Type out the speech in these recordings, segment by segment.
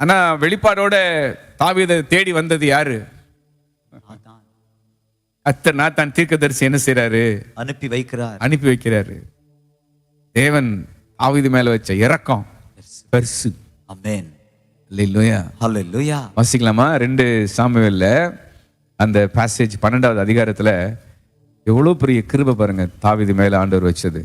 ஆனா வெளிப்பாடோட தாவீதை தேடி வந்தது யாரு? அத்தர் நாத்தான் தீர்க்கதரிசி என்ன செய்றாரு? அனுப்பி வைக்கிறார். அனுப்பி வைக்கிறாரு. தேவன் தாவீது மேல வச்ச இரக்கம். பெருசு. அமேன் வாசிக்கலாமா? ரெண்டு சாமுவேல்ல அந்த பாசேஜ் பன்னெண்டாவது அதிகாரத்துல எவ்வளவு பெரிய கிருபை பாருங்க தாவீது மேல ஆண்டவர் வச்சது?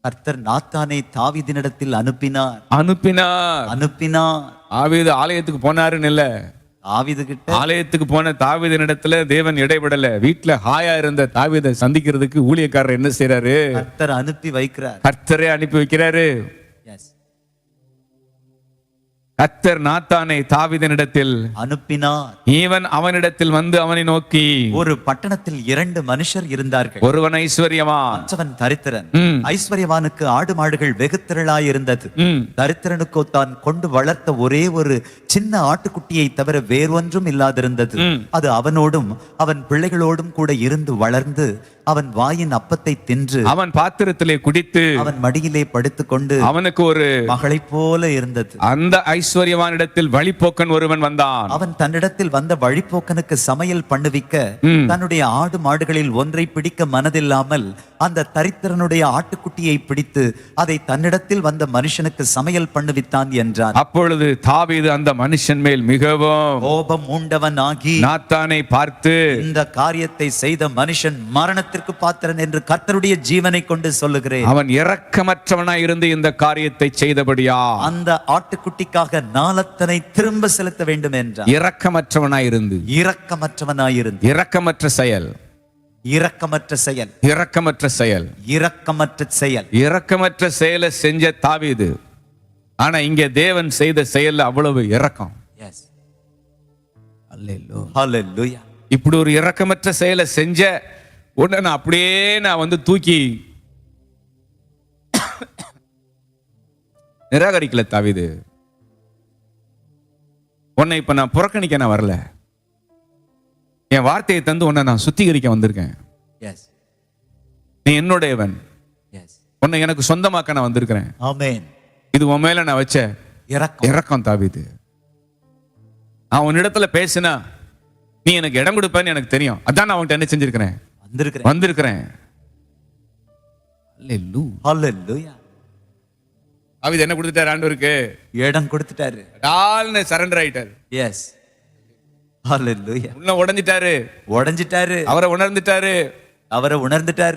கர்த்தர் நாத்தானை தாவீதினிடத்தில் அனுப்பினார். அனுப்பினார். அனுப்பினார். தாவீது ஆலயத்துக்கு போனாருன்னு இல்ல. தாவீது கிட்ட ஆலயத்துக்கு போன தாவீதினிடத்துல தேவன் இடைவிடல வீட்டுல ஹாயா இருந்த தாவீதை சந்திக்கிறதுக்கு ஊழியக்காரர் என்ன செய்றாரு? கர்த்தர் அனுப்பி வைக்கிறார். கர்த்தரே அனுப்பி வைக்கிறாரு. எஸ் கர்த்தர் நாத்தானை தாவீதினிடத்தில் அனுப்பினார். இவன் அவனிடத்தில் வந்து அவனை நோக்கி ஒரு பட்டணத்தில் இரண்டு மனுஷர் இருந்தார்கள். ஒருவன் ஐஸ்வர்யமா மற்றவன் தரித்திரன். ஐஸ்வர்யவானுக்கு ஆடு மாடுகள் வெகு திரளாய் இருந்தது. தரித்திரனுக்கோ தான் கொண்டு வளர்த்த ஒரே ஒரு சின்ன ஆட்டுக்குட்டியை தவிர வேறொன்றும் இல்லாதிருந்தது. அது அவனோடும் அவன் பிள்ளைகளோடும் கூட இருந்து வளர்ந்து அவன் வாயின் அப்பத்தை தின்று அவன் பாத்திரத்திலே குடித்து அவன் மடியிலே படுத்துக்கொண்டு அவனுக்கு ஒரு மகளைப் போல இருந்தது. அந்த ஐஸ்வர்யவானிடத்தில் வழிப்போக்கன் ஒருவன் வந்தான் அவன் தன்னிடத்தில் வந்த வழிப்போக்கனுக்கு சமையல் பண்ணுவிக்க. தன்னுடைய ஆடு மாடுகளில் ஒன்றை பிடிக்க மனதில்லாமல் அந்த தரித்திரனுடைய ஆட்டுக்குட்டியை பிடித்து அதை தன்னிடத்தில் வந்த மனுஷனுக்கு சமையல் பண்ணுவித்தான் என்றார் அப்பொழுது தாவீது அந்த மனுஷன் மேல் மிகவும் கோபம் உண்டவன் ஆகி நாத்தானை பார்த்து இந்த காரியத்தை செய்த மனுஷன் மரணத்திற்கு பாத்திரன் என்று கர்த்தருடைய ஜீவனை கொண்டு சொல்லுகிறேன். அவன் இரக்கமற்றவனாய் இருந்து இந்த காரியத்தை செய்தபடியா? அந்த ஆட்டுக்குட்டிக்காக நாளத்தனை திரும்ப செலுத்த வேண்டும் என்றார் இரக்கமற்றவனாய் இருந்து. இரக்கமற்றவனாயிருந்து இரக்கமற்ற செயல். இரக்கமற்ற செயல். இரக்கமற்ற செயல். இரக்கமற்ற செயல். இரக்கமற்ற செயலை செஞ்ச தாவீது. ஆனா இங்க தேவன் செய்த செயல்ல அவ்வளவு இரக்கம். இப்படி ஒரு இரக்கமற்ற செயலை செஞ்ச உடனே நான் அப்படியே நான் வந்து தூக்கி நிராகரிக்கல தாவீது. உன்னை இப்ப நான் புறக்கணிக்க நான் வரல. என் வார்த்தையை தந்து உன்னை நான் சுத்திகரிக்க வந்திருக்கேன். எஸ் நீ என்னுடையவன். எஸ் உன்னை எனக்கு சொந்தமாக்க நான் வந்திருக்கிறேன். ஆமென் இது உன் மேல நான் வச்ச இரக்கம். இறக்கம் தாவீது. நான் உன்னிடத்துல பேசினா நீ எனக்கு இடம் கொடுப்பேன்னு எனக்கு தெரியும். அதான் நான் உன்கிட்ட என்ன செஞ்சிருக்கிறேன்? வந்திருக்கிறேன். வந்திருக்கிறேன். தாவீது என்ன கொடுத்துட்டாரு ஆண்டவருக்கு? இடம் கொடுத்துட்டாரு. டால்னு சரண்டர் ஆயிட்டாரு. எஸ் உடைஞ்சிட்டாரு. உடைஞ்சிட்டாரு. அவரை உணர்ந்துட்டாரு. அவரை உணர்ந்துட்டாரு.